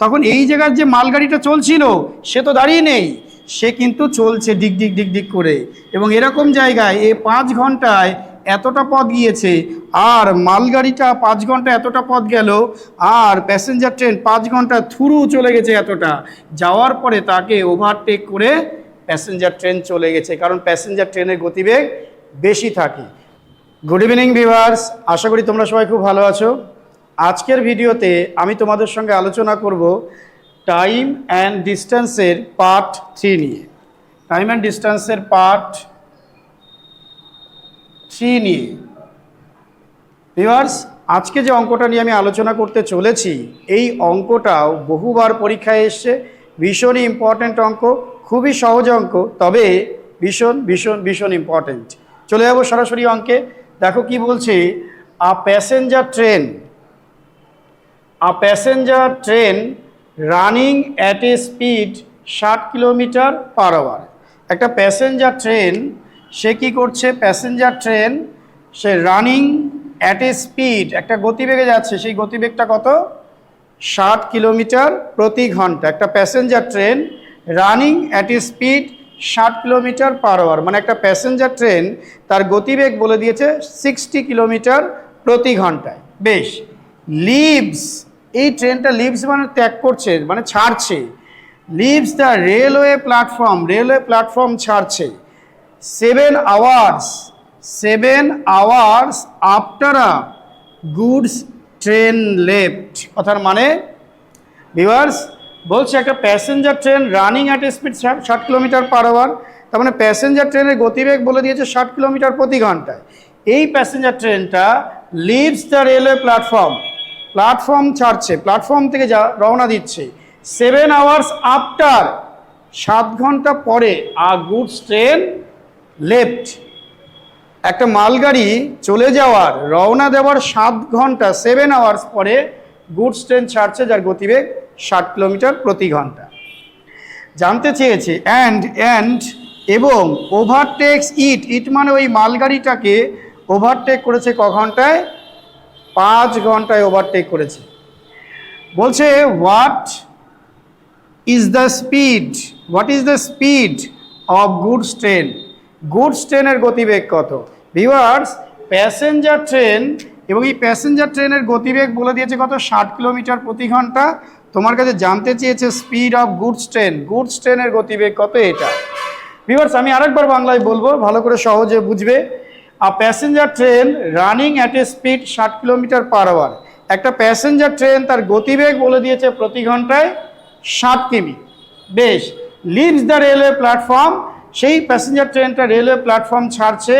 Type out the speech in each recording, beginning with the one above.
তখন এই জায়গার যে মালগাড়িটা চলছিল, সে তো দাঁড়িয়ে নেই। সে কিন্তু চলছে ডিগ ডিগ ডিগ ডিগ করে। এবং এরকম জায়গায় এ পাঁচ ঘন্টায় এতটা পথ গিয়েছে, আর মালগাড়িটা পাঁচ ঘণ্টা এতটা পথ গেল, আর প্যাসেঞ্জার ট্রেন পাঁচ ঘণ্টা থ্রু চলে গেছে এতটা। যাওয়ার পরে তাকে ওভারটেক করে প্যাসেঞ্জার ট্রেন চলে গেছে, কারণ প্যাসেঞ্জার ট্রেনের গতিবেগ বেশি থাকে। গুড ইভিনিং ভিভার্স আশা করি তোমরা সবাই খুব ভালো আছো। আজকের ভিডিওতে আমি তোমাদের সঙ্গে আলোচনা করব টাইম অ্যান্ড ডিস্টেন্সের পার্ট থ্রি নিয়ে। টাইম অ্যান্ড ডিস্টেন্সের পার্ট থ্রি নিয়ে। ভিভার্স আজকে যে অঙ্কটা নিয়ে আমি আলোচনা করতে চলেছি, এই অঙ্কটাও বহুবার পরীক্ষায় এসছে। ভীষণই ইম্পর্ট্যান্ট অঙ্ক, খুবই সহজ অঙ্ক, তবে ভীষণ ভীষণ ভীষণ ইম্পর্ট্যান্ট চলে যাব সরাসরি অঙ্কে। দেখো কি বলছে a passenger train a passenger train running at a speed ষাট কিলোমিটার পার আওয়ার একটা প্যাসেঞ্জার ট্রেন সে কি করছে? প্যাসেঞ্জার ট্রেন সে রানিং অ্যাট এ স্পিড একটা গতিবেগে যাচ্ছে, সেই গতিবেগটা কত? ষাট কিলোমিটার প্রতি ঘণ্টা। একটা passenger train running at a speed ষাট কিলোমিটার পার আওয়ার মানে একটা প্যাসেঞ্জার ট্রেন তার গতিবেগ বলে দিয়েছে সিক্সটি কিলোমিটার প্রতি ঘন্টায়। বেশ। লিভস এই ট্রেনটা লিভস মানে ত্যাগ করছে মানে ছাড়ছে। Leaves the railway platform railway platform ছাড়ছে। Seven hours seven hours after a goods train left কথার মানে ভিউয়ার্স বলছে একটা passenger train running at speed ষাট কিলোমিটার পার আওয়ার তার মানে প্যাসেঞ্জার ট্রেনের গতিবেগ বলে দিয়েছে ষাট কিলোমিটার প্রতি ঘন্টায়। এই প্যাসেঞ্জার ট্রেনটা leaves the railway platform platform ছাড়ছে, প্ল্যাটফর্ম থেকে যা রওনা দিচ্ছে। সেভেন আওয়ার্স আফটার সাত ঘণ্টা পরে আ গুডস ট্রেন লেফট একটা মালগাড়ি চলে যাওয়ার, রওনা দেওয়ার সাত ঘণ্টা সেভেন আওয়ার্স পরে গুডস ট্রেন ছাড়ছে, যার গতিবেগ ষাট কিলোমিটার প্রতি ঘণ্টা। জানতে চেয়েছে অ্যান্ড অ্যান্ড এবং ওভারটেক্স ইট ইট মানে ওই মালগাড়িটাকে ওভারটেক করেছে ক ঘন্টায়? পাঁচ ঘন্টায় ওভারটেক করেছে। বলছে what is the speed what is the speed of goods train goods ট্রেনের গতিবেগ কত? ভিউয়ার্স প্যাসেঞ্জার ট্রেন এবং এই প্যাসেঞ্জার ট্রেনের গতিবেগ বলে দিয়েছে কত? ষাট কিলোমিটার প্রতি ঘণ্টা। তোমার কাছে জানতে চেয়েছে speed of goods train goods ট্রেনের গতিবেগ কত এটা? ভিউয়ার্স আমি আরেকবার বাংলায় বলব, ভালো করে সহজে বুঝবে। A passenger train running at a speed ষাট কিলোমিটার পার আওয়ার একটা প্যাসেঞ্জার ট্রেন তার গতিবেগ বলে দিয়েছে প্রতি ঘন্টায় ষাট কিমি। বেশ লিভস দ্য রেলওয়ে প্ল্যাটফর্ম সেই প্যাসেঞ্জার ট্রেনটা রেলওয়ে প্ল্যাটফর্ম ছাড়ছে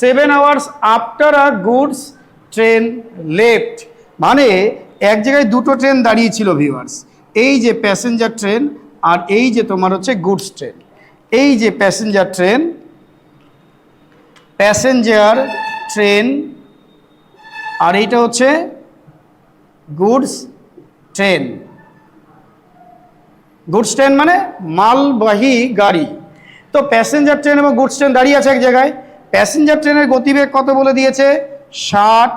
seven hours after a goods train left মানে এক জায়গায় দুটো ট্রেন দাঁড়িয়েছিল ভিউয়ার্স এই যে প্যাসেঞ্জার ট্রেন আর এই যে তোমার হচ্ছে গুডস ট্রেন এই যে প্যাসেঞ্জার ট্রেন প্যাসেঞ্জার ট্রেন আর এইটা হচ্ছে গুডস ট্রেন গুডস ট্রেন মানে মালবাহী গাড়ি। তো প্যাসেঞ্জার ট্রেন এবং গুডস ট্রেন দাঁড়িয়ে আছে এক জায়গায়। প্যাসেঞ্জার ট্রেনের গতিবেগ কত বলে দিয়েছে? ষাট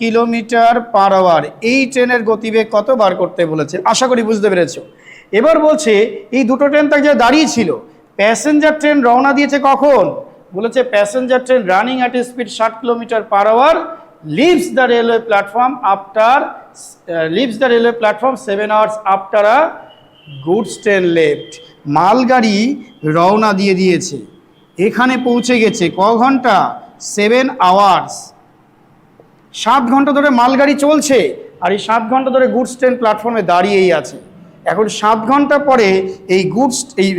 কিলোমিটার পার আওয়ার এই ট্রেনের গতিবেগ কত বার করতে বলেছে? আশা করি বুঝতে পেরেছ। এবার বলছে, এই দুটো ট্রেন তার জায়গায় দাঁড়িয়ে ছিল। প্যাসেঞ্জার ট্রেন রওনা দিয়েছে কখন? বলেছে passenger train running at speed ষাট kilometre per hour leaves the railway platform after leaves the railway platform seven hours after a goods train left মালগাড়ি রওনা দিয়ে দিয়েছে। এখানে পৌঁছে গেছে ক ঘণ্টা? সেভেন আওয়ার্স সাত ঘণ্টা ধরে মালগাড়ি চলছে, আর এই সাত ঘণ্টা ধরে গুডস ট্রেন প্ল্যাটফর্মে দাঁড়িয়েই আছে। এখন সাত ঘণ্টা পরে এই গুডস এই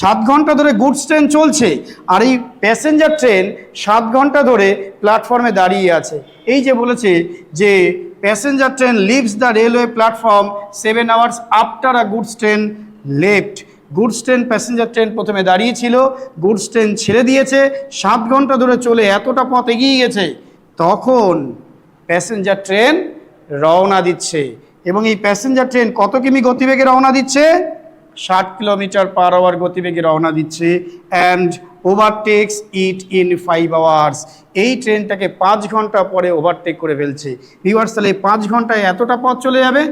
সাত ঘণ্টা ধরে গুডস ট্রেন চলছে আর এই প্যাসেঞ্জার ট্রেন সাত ঘণ্টা ধরে প্ল্যাটফর্মে দাঁড়িয়ে আছে। এই যে বলেছে যে passenger train leaves the railway platform seven hours after a goods train left goods train passenger train প্রথমে দাঁড়িয়েছিল গুডস ট্রেন ছেড়ে দিয়েছে, সাত ঘণ্টা ধরে চলে এতটা পথ এগিয়ে গেছে, তখন প্যাসেঞ্জার ট্রেন রওনা দিচ্ছে। এবং এই প্যাসেঞ্জার ট্রেন কত কিমি গতিবেগে রওনা দিচ্ছে? ষাট কিলোমিটার পার আওয়ার গতিবেগে রওনা দিচ্ছে and overtakes it in five hours এই ট্রেনটাকে পাঁচ ঘণ্টা পরে ওভারটেক করে ফেলছে। এই পাঁচ ঘন্টায় এতটা পথ চলে যাবে?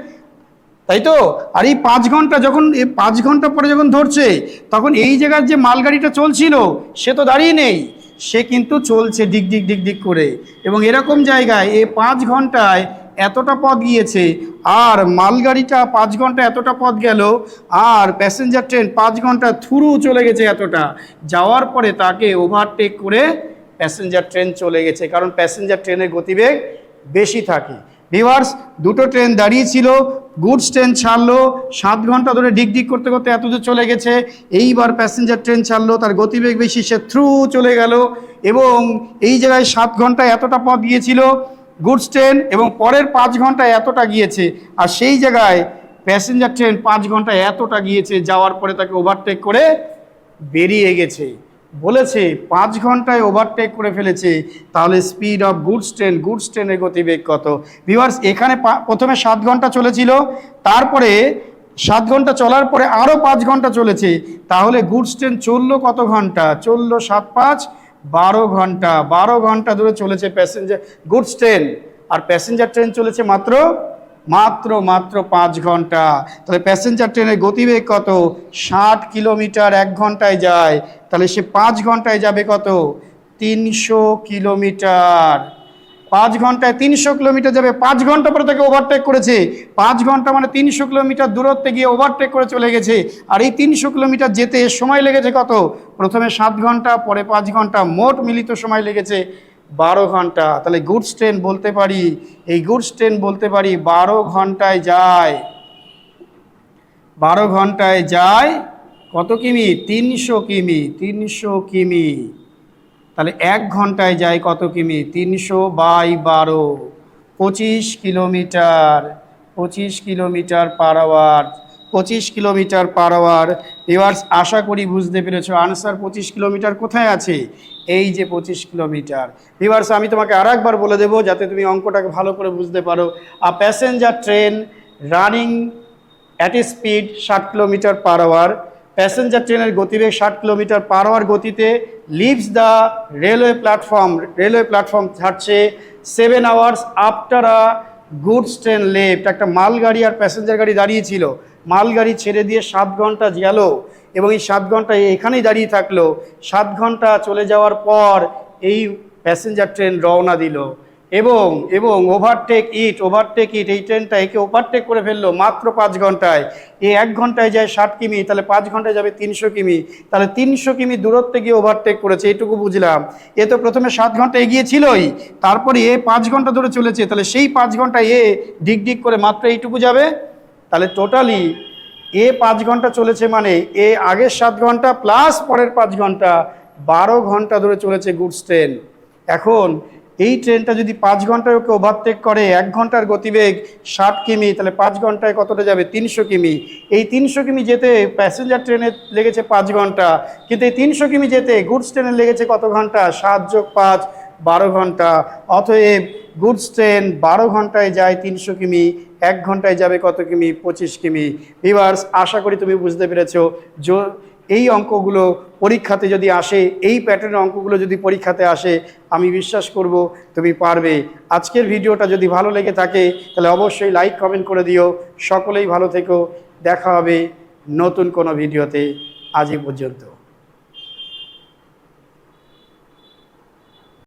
তাই তো? আর এই পাঁচ ঘণ্টা যখন এই পাঁচ ঘণ্টা পরে যখন ধরছে, তখন এই জায়গার যে মালগাড়িটা চলছিল, সে তো দাঁড়িয়ে নেই। সে কিন্তু চলছে ডিগ ডিগ ডিগ ডিগ করে। এবং এরকম জায়গায় এই পাঁচ ঘন্টায় এতটা পথ গিয়েছে, আর মালগাড়িটা পাঁচ ঘণ্টা এতটা পথ গেল, আর প্যাসেঞ্জার ট্রেন পাঁচ ঘণ্টা থ্রু চলে গেছে এতটা। যাওয়ার পরে তাকে ওভারটেক করে প্যাসেঞ্জার ট্রেন চলে গেছে, কারণ প্যাসেঞ্জার ট্রেনের গতিবেগ বেশি থাকে। ভিভার্স দুটো ট্রেন দাঁড়িয়েছিল গুডস ট্রেন ছাড়লো, সাত ঘণ্টা ধরে ডিগ ডিগ করতে করতে এত দূর চলে গেছে। এইবার প্যাসেঞ্জার ট্রেন ছাড়লো, তার গতিবেগ বেশি, সে থ্রু চলে গেল, এবং এই জায়গায় সাত ঘন্টায় এতটা পথ গিয়েছিল গুডস ট্রেন এবং পরের পাঁচ ঘন্টায় এতটা গিয়েছে। আর সেই জায়গায় প্যাসেঞ্জার ট্রেন পাঁচ ঘন্টায় এতটা গিয়েছে, যাওয়ার পরে তাকে ওভারটেক করে বেরিয়ে গেছে। বলেছে, পাঁচ ঘন্টায় ওভারটেক করে ফেলেছে, তাহলে speed of goods train goods ট্রেনের গতিবেগ কত? ভিউয়ার্স এখানে প্রথমে সাত ঘণ্টা চলেছিল, তারপরে সাত ঘণ্টা চলার পরে আরও পাঁচ ঘণ্টা চলেছে। তাহলে গুডস ট্রেন চলল কত ঘণ্টা? চলল সাত পাঁচ বারো ঘণ্টা বারো ঘণ্টা ধরে চলেছে প্যাসেঞ্জার গুডস ট্রেন আর প্যাসেঞ্জার ট্রেন চলেছে মাত্র মাত্র মাত্র পাঁচ ঘণ্টা। তাহলে প্যাসেঞ্জার ট্রেনের গতিবেগ কত? ষাট কিলোমিটার এক ঘন্টায় যায়। তাহলে সে পাঁচ ঘন্টায় যাবে কত? তিনশো কিলোমিটার। পাঁচ ঘন্টায় তিনশো কিলোমিটার যাবে, পাঁচ ঘণ্টা পরে তাকে ওভারটেক করেছে। পাঁচ ঘণ্টা মানে তিনশো কিলোমিটার দূরত্বে গিয়ে ওভারটেক করে চলে গেছে। আর এই তিনশো কিলোমিটার যেতে সময় লেগেছে কত? প্রথমে সাত ঘণ্টা, পরে পাঁচ ঘণ্টা, মোট মিলিত সময় লেগেছে বারো ঘণ্টা। তাহলে গুডস ট্রেন বলতে পারি, এই গুডস ট্রেন বলতে পারি বারো ঘন্টায় যায়। বারো ঘন্টায় যায় কত কিমি? তিনশো কিমি তিনশো কিমি। তাহলে এক ঘন্টায় যায় কত কিমি? তিনশো বাই বারো। পঁচিশ কিলোমিটার পঁচিশ কিলোমিটার পার আওয়ার, পঁচিশ কিলোমিটার পার আওয়ার। ভিউয়ার্স, আশা করি বুঝতে পেরেছ। আনসার পঁচিশ কিলোমিটার কোথায় আছে? এই যে পঁচিশ কিলোমিটার। ভিউয়ার্স, আমি তোমাকে আর একবার বলে দেবো যাতে তুমি অঙ্কটাকে ভালো করে বুঝতে পারো। A passenger train running at a speed ষাট কিলোমিটার পার আওয়ার। প্যাসেঞ্জার ট্রেনের গতিবেগ ষাট কিলোমিটার পার আওয়ার গতিতে leaves the railway platform railway platform ছাড়ছে seven hours after a goods train left একটা মালগাড়ি আর প্যাসেঞ্জার গাড়ি দাঁড়িয়েছিল। মালগাড়ি ছেড়ে দিয়ে সাত ঘণ্টা গেল এবং এই সাত ঘণ্টা এখানেই দাঁড়িয়ে থাকল। সাত ঘণ্টা চলে যাওয়ার পর এই প্যাসেঞ্জার ট্রেন রওনা দিল। এবং এবং ওভারটেক ইট ওভারটেক ইট এই ট্রেনটা একে ওভারটেক করে ফেলল মাত্র পাঁচ ঘন্টায়। এই এক ঘন্টায় যায় ষাট কিমি, তাহলে পাঁচ ঘন্টায় যাবে তিনশো কিমি। তাহলে তিনশো কিমি দূরত্বে গিয়ে ওভারটেক করেছে এইটুকু বুঝলাম। এ তো প্রথমে সাত ঘণ্টা এগিয়েছিলই তারপরে এ পাঁচ ঘণ্টা ধরে চলেছে, তাহলে সেই পাঁচ ঘন্টায় এ ডিগ ডিগ করে মাত্র এইটুকু যাবে? তাহলে টোটালি এ পাঁচ ঘণ্টা চলেছে মানে এ আগের সাত ঘণ্টা প্লাস পরের পাঁচ ঘণ্টা, বারো ঘণ্টা ধরে চলেছে গুডস ট্রেন এখন এই ট্রেনটা যদি পাঁচ ঘন্টায় ওকে ওভারটেক করে, এক ঘণ্টার গতিবেগ ষাট কিমি, তাহলে পাঁচ ঘন্টায় কতটা যাবে? তিনশো কিমি। এই তিনশো কিমি যেতে প্যাসেঞ্জার ট্রেনে লেগেছে পাঁচ ঘণ্টা। কিন্তু এই তিনশো কিমি যেতে গুডস ট্রেনে লেগেছে কত ঘণ্টা? সাত যোগ পাঁচ, বারো ঘণ্টা। অতএব গুডস ট্রেন বারো ঘন্টায় যায় তিনশো কিমি, এক ঘন্টায় যাবে কত কিমি? পঁচিশ কিমি। ভিভার্স আশা করি তুমি বুঝতে পেরেছ। এই অঙ্কগুলো পরীক্ষাতে যদি আসে, এই প্যাটার্নের অঙ্কগুলো যদি পরীক্ষাতে আসে, আমি বিশ্বাস করব তুমি পারবে। আজকের ভিডিওটা যদি ভালো লেগে থাকে, তাহলে অবশ্যই লাইক কমেন্ট করে দিও। সকলেই ভালো থেকো। দেখা হবে নতুন কোনো ভিডিওতে আজই পর্যন্ত।